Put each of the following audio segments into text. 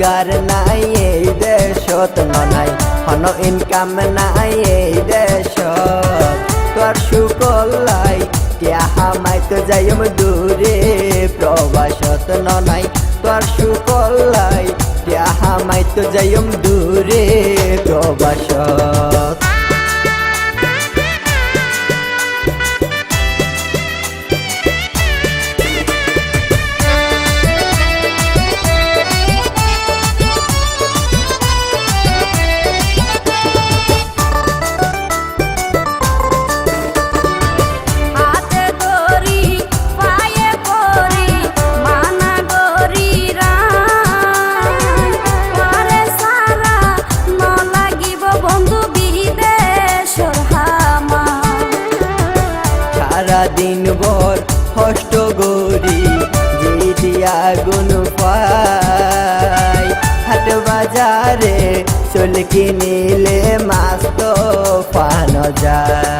রোজগার নাই এই দেশত নাই হন ইনকাম নাই এই দেশত। তোর সুকলাই টিয়া হামাই তো যাইম দূরে, প্রবাসত নাই। তোর সুকলাই টিয়া হামাই তো যাইম দূরে, প্রবাসত। দিন ভর হষ্ট গরি দিয়া গুন পাই। হাট বাজারে চলকি কিনিলে মাস্ত পান যায়।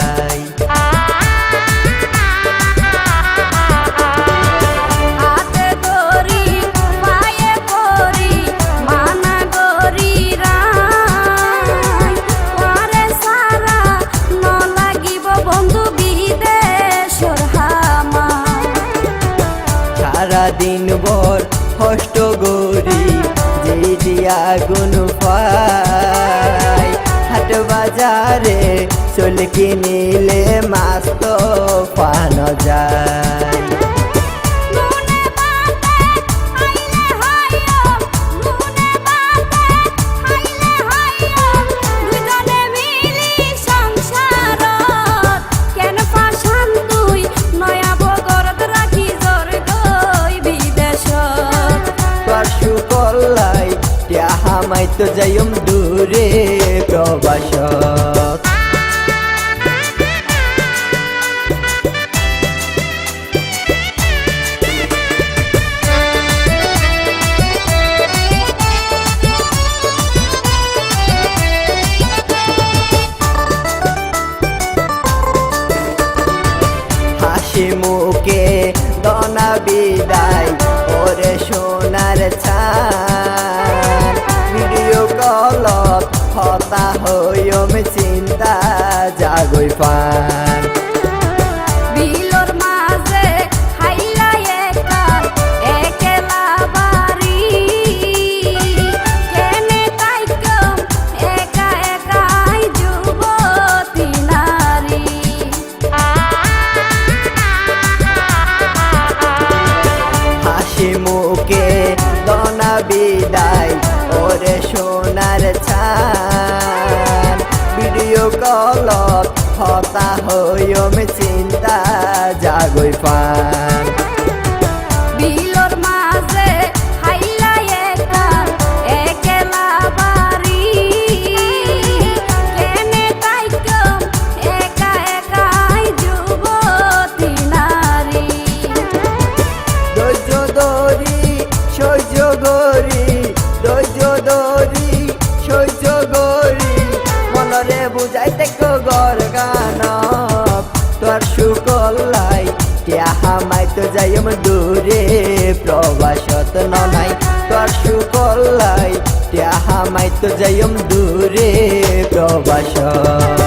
ভর গরি যে দিয়া গুন হাট বাজারে চলকি কিনিলে মাছ তো পান যায়। তো যাইম দূরে প্রবাসত হাসি মুখে দনা বিদায়। হাসি মুখে দনা বিদায় ওরে সোনার ছান। ভিডিও কলত হতা হইম চিন্তা জাগই পান যাইম দূরে প্রবাসত নাই তোর সুকল্লাই টিয়া হামাই তো যাইম দূরে প্রবাসত।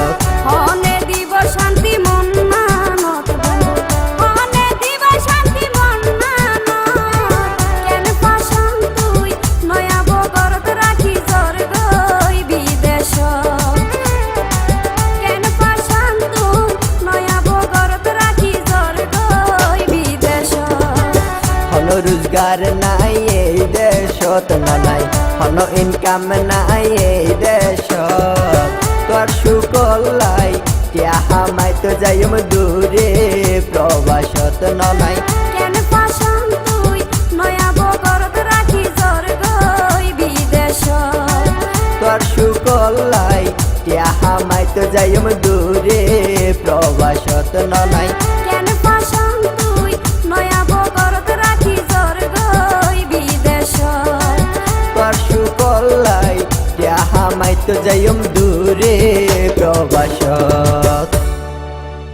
রোজগার নাই এই দেশত নাই হন ইনকাম নাই এই দেশত। তোর সুকল্লাই টিয়া হামাই তো যাইম দূরে প্রবাসত নাই। কেন পাশান তুই? নয়া বগরত রাখি জোর গই বিদেশ তোর সুকল্লাই টিয়া হামাই তো যাইম দূরে প্রবাসত নাই। যাইম দূরে প্রবাসত।